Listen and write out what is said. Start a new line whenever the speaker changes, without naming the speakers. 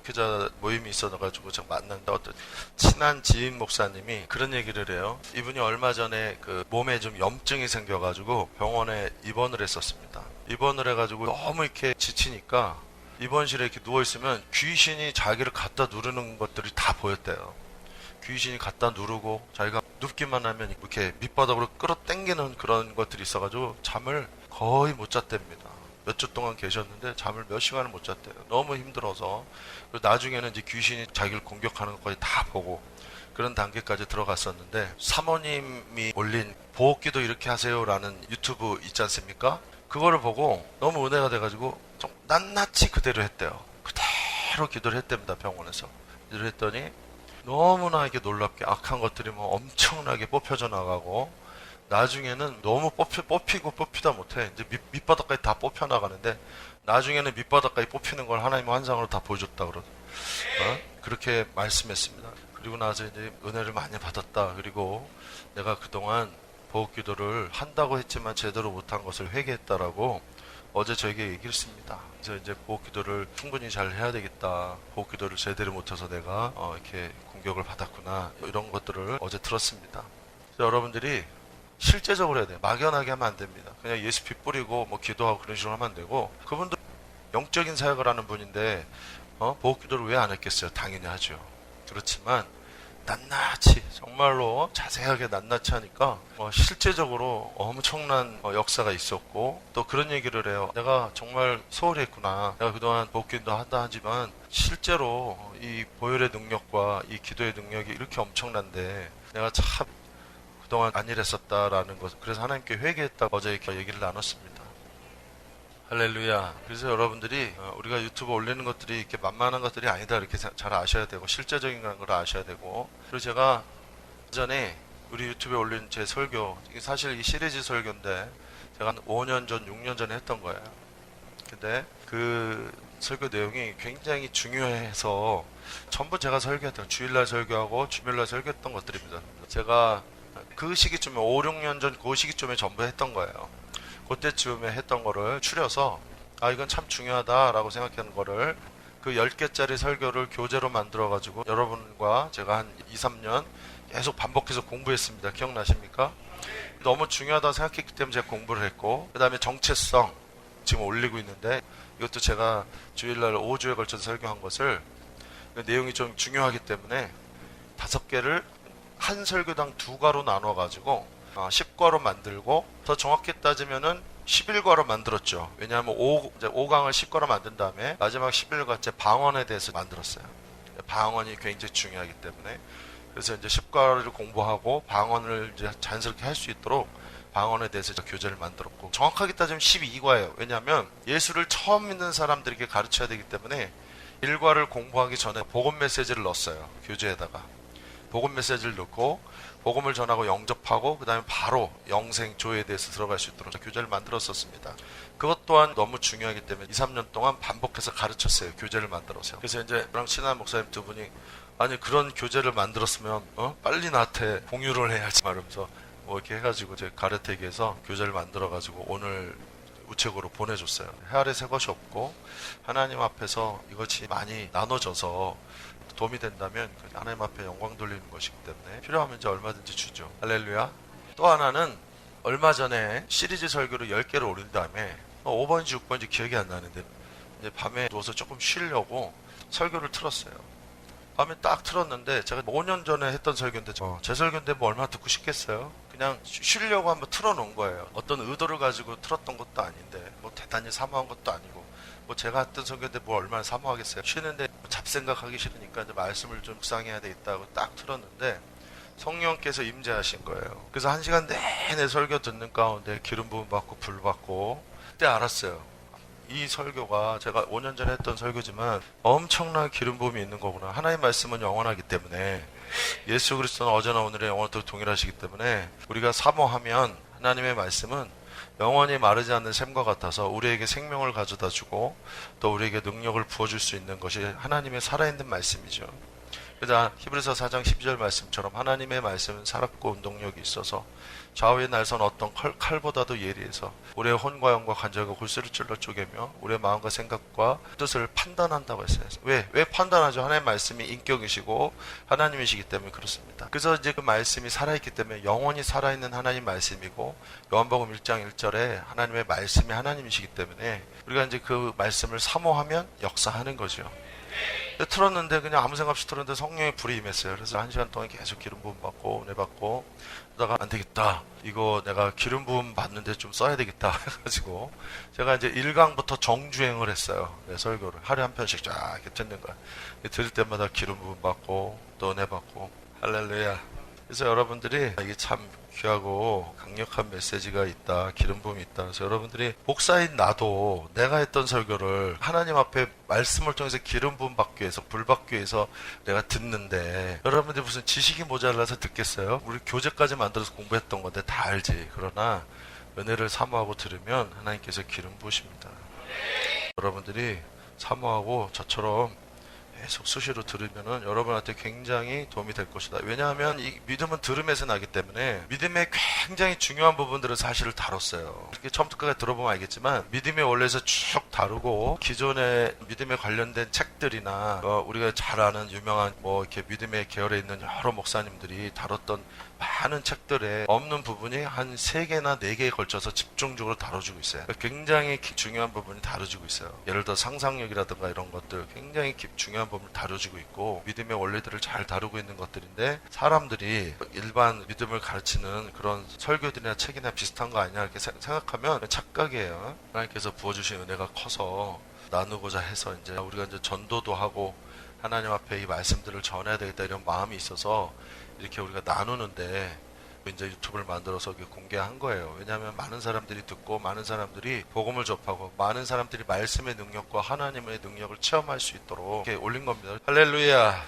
목회자 모임이 있어가지고 제가 만났는데 어떤 친한 지인 목사님이 그런 얘기를 해요. 이분이 얼마 전에 그 몸에 좀 염증이 생겨가지고 병원에 입원을 했었습니다. 입원을 해가지고 너무 이렇게 지치니까 입원실에 이렇게 누워있으면 귀신이 자기를 갖다 누르는 것들이 다 보였대요. 귀신이 갖다 누르고 자기가 눕기만 하면 이렇게 밑바닥으로 끌어당기는 그런 것들이 있어가지고 잠을 거의 못 잤답니다. 몇 주 동안 계셨는데 잠을 몇 시간을 못 잤대요. 너무 힘들어서 나중에는 이제 귀신이 자기를 공격하는 것까지 다 보고 그런 단계까지 들어갔었는데 사모님이 올린 보호기도 이렇게 하세요라는 유튜브 있지 않습니까? 그거를 보고 너무 은혜가 돼가지고 좀 낱낱이 그대로 했대요. 그대로 기도를 했답니다 병원에서 했더니 너무나 이게 놀랍게 악한 것들이 뭐 엄청나게 뽑혀져 나가고 나중에는 너무 뽑혀, 뽑히고 뽑히다 못해 이제 밑, 밑바닥까지 다 뽑혀 나가는데 나중에는 밑바닥까지 뽑히는 걸 하나님의 환상으로 다 보여줬다 그러 어? 그렇게 말씀했습니다. 그리고 나서 이제 은혜를 많이 받았다. 그리고 내가 그동안 보호 기도를 한다고 했지만 제대로 못한 것을 회개했다라고 어제 저에게 얘기를 했습니다. 그래서 이제 보호 기도를 충분히 잘 해야 되겠다. 보호 기도를 제대로 못해서 내가 어, 이렇게 공격을 받았구나. 이런 것들을 어제 들었습니다. 여러분들이 실제적으로 해야 돼요. 막연하게 하면 안 됩니다. 그냥 예수 피 뿌리고 뭐 기도하고 그런 식으로 하면 안 되고 그분도 영적인 사역을 하는 분인데 어? 보호 기도를 왜 안 했겠어요? 당연히 하죠. 그렇지만 낱낱이 정말로 자세하게 낱낱이 하니까 어, 실제적으로 엄청난 어, 역사가 있었고 또 그런 얘기를 해요. 내가 정말 소홀히 했구나. 내가 그동안 복귀도 한다 하지만 실제로 이 보혈의 능력과 이 기도의 능력이 이렇게 엄청난데 내가 참 그동안 안일했었다라는 것 그래서 하나님께 회개했다고 어제 이렇게 얘기를 나눴습니다. 할렐루야. 그래서 여러분들이 어, 우리가 유튜브 올리는 것들이 이렇게 만만한 것들이 아니다 이렇게 자- 잘 아셔야 되고 실제적인 걸 아셔야 되고 그리고 제가 전에 우리 유튜브에 올린 제 설교 이게 사실 이 시리즈 설교인데 제가 한 5년 전, 6년 전에 했던 거예요. 근데 그 설교 내용이 굉장히 중요해서 전부 제가 설교했던 주일날 설교하고 주일날 설교했던 것들입니다. 제가 그 시기쯤에 5, 6년 전 그 시기쯤에 전부 했던 거예요. 그때쯤에 했던 거를 추려서 아 이건 참 중요하다라고 생각하는 거를 그 10개짜리 설교를 교재로 만들어 가지고 여러분과 제가 한 2, 3년 계속 반복해서 공부했습니다. 기억나십니까? 너무 중요하다고 생각했기 때문에 제가 공부를 했고 그다음에 정체성 지금 올리고 있는데 이것도 제가 주일날 5주에 걸쳐서 설교한 것을 그 내용이 좀 중요하기 때문에 다섯 개를 한 설교당 두 과로 나눠 가지고 10과로 만들고 더 정확히 따지면은 11과로 만들었죠. 왜냐하면 5, 이제 5강을 10과로 만든 다음에 마지막 11과째 방언에 대해서 만들었어요. 방언이 굉장히 중요하기 때문에 그래서 이제 10과를 공부하고 방언을 이제 자연스럽게 할 수 있도록 방언에 대해서 교재를 만들었고 정확하게 따지면 12과예요. 왜냐하면 예수를 처음 믿는 사람들에게 가르쳐야 되기 때문에 1과를 공부하기 전에 복음 메시지를 넣었어요. 교재에다가 복음 메시지를 넣고 복음을 전하고 영접하고 그다음에 바로 영생 조에 대해서 들어갈 수 있도록 교재를 만들었었습니다. 그것 또한 너무 중요하기 때문에 2, 3년 동안 반복해서 가르쳤어요. 교재를 만들어서. 그래서 이제 저랑 친한 목사님 두 분이 아니 그런 교재를 만들었으면 어? 빨리 나한테 공유를 해야지 말하면서 뭐 이렇게 해가지고 제 가르테기에서 교재를 만들어가지고 오늘 우체국으로 보내줬어요. 헤아려 새 것이 없고 하나님 앞에서 이것이 많이 나눠져서 도움이 된다면 그 하나님 앞에 영광 돌리는 것이기 때문에 필요하면 이제 얼마든지 주죠. 할렐루야. 또 하나는 얼마 전에 시리즈 설교를 10개를 올린 다음에 5번인지 6번인지 기억이 안 나는데 밤에 누워서 조금 쉬려고 설교를 틀었어요. 밤에 딱 틀었는데 제가 5년 전에 했던 설교인데 어, 제 설교인데 뭐 얼마나 듣고 싶겠어요? 그냥 쉬- 쉬려고 한번 틀어놓은 거예요. 어떤 의도를 가지고 틀었던 것도 아닌데 뭐 대단히 사모한 것도 아니고 뭐 제가 했던 설교인데 뭐 얼마나 사모하겠어요. 쉬는데 잡생각하기 싫으니까 이제 말씀을 좀 묵상해야 되겠다고 딱 틀었는데 성령께서 임재하신 거예요. 그래서 한 시간 내내 설교 듣는 가운데 기름 부음 받고 불 받고 그때 알았어요. 이 설교가 제가 5년 전에 했던 설교지만 엄청난 기름 부음이 있는 거구나. 하나님 말씀은 영원하기 때문에 예수 그리스도는 어제나 오늘의 영원토록 동일하시기 때문에 우리가 사모하면 하나님의 말씀은 영원히 마르지 않는 샘과 같아서 우리에게 생명을 가져다 주고 또 우리에게 능력을 부어줄 수 있는 것이 하나님의 살아있는 말씀이죠. 그다 히브리서 4장 12절 말씀처럼 하나님의 말씀은 살았고 운동력이 있어서 좌우의 날선 어떤 칼, 칼보다도 예리해서 우리의 혼과 영과 관절과 골수를 찔러 쪼개며 우리의 마음과 생각과 뜻을 판단한다고 했어요. 왜? 왜 판단하죠? 하나님의 말씀이 인격이시고 하나님이시기 때문에 그렇습니다. 그래서 이제 그 말씀이 살아있기 때문에 영원히 살아있는 하나님 말씀이고 요한복음 1장 1절에 하나님의 말씀이 하나님이시기 때문에 우리가 이제 그 말씀을 사모하면 역사하는 거죠. 틀었는데 그냥 아무 생각 없이 틀었는데 성령의 불이 임했어요. 그래서 한 시간 동안 계속 기름 부음 받고 은혜 받고 그러다가 안 되겠다. 이거 내가 기름 부음 받는데 좀 써야 되겠다 해가지고 제가 이제 1강부터 정주행을 했어요. 내 설교를 하루에 한 편씩 쫙 이렇게 듣는 거야. 들을 때마다 기름 부음 받고 또 은혜 받고 할렐루야. 그래서 여러분들이 이게 참 귀하고 강력한 메시지가 있다, 기름 부음이 있다. 그래서 여러분들이 목사인 나도 내가 했던 설교를 하나님 앞에 말씀을 통해서 기름 부음 받기 위해서, 불 받기 위해서 내가 듣는데 여러분들이 무슨 지식이 모자라서 듣겠어요? 우리 교재까지 만들어서 공부했던 건데 다 알지. 그러나 은혜를 사모하고 들으면 하나님께서 기름 부으십니다. 여러분들이 사모하고 저처럼 계속 수시로 들으면은 여러분한테 굉장히 도움이 될 것이다. 왜냐하면 이 믿음은 들음에서 나기 때문에 믿음의 굉장히 중요한 부분들을 사실을 다뤘어요. 이렇게 처음부터 끝까지 들어보면 알겠지만 믿음의 원리에서 쭉 다루고 기존의 믿음에 관련된 책들이나 어, 우리가 잘 아는 유명한 뭐 이렇게 믿음의 계열에 있는 여러 목사님들이 다뤘던 많은 책들에 없는 부분이 한 세 개나 네 개에 걸쳐서 집중적으로 다뤄주고 있어요. 그러니까 굉장히 기- 중요한 부분이 다뤄지고 있어요. 예를 들어 상상력이라든가 이런 것들 굉장히 기- 중요한 부분을 다뤄지고 있고 믿음의 원리들을 잘 다루고 있는 것들인데 사람들이 일반 믿음을 가르치는 그런 설교들이나 책이나 비슷한 거 아니냐 이렇게 세- 생각하면 착각이에요. 하나님께서 부어주신 은혜가 커서 나누고자 해서 이제 우리가 이제 전도도 하고 하나님 앞에 이 말씀들을 전해야 되겠다 이런 마음이 있어서 이렇게 우리가 나누는데 이제 유튜브를 만들어서 공개한 거예요. 왜냐하면 많은 사람들이 듣고 많은 사람들이 복음을 접하고 많은 사람들이 말씀의 능력과 하나님의 능력을 체험할 수 있도록 이렇게 올린 겁니다. 할렐루야.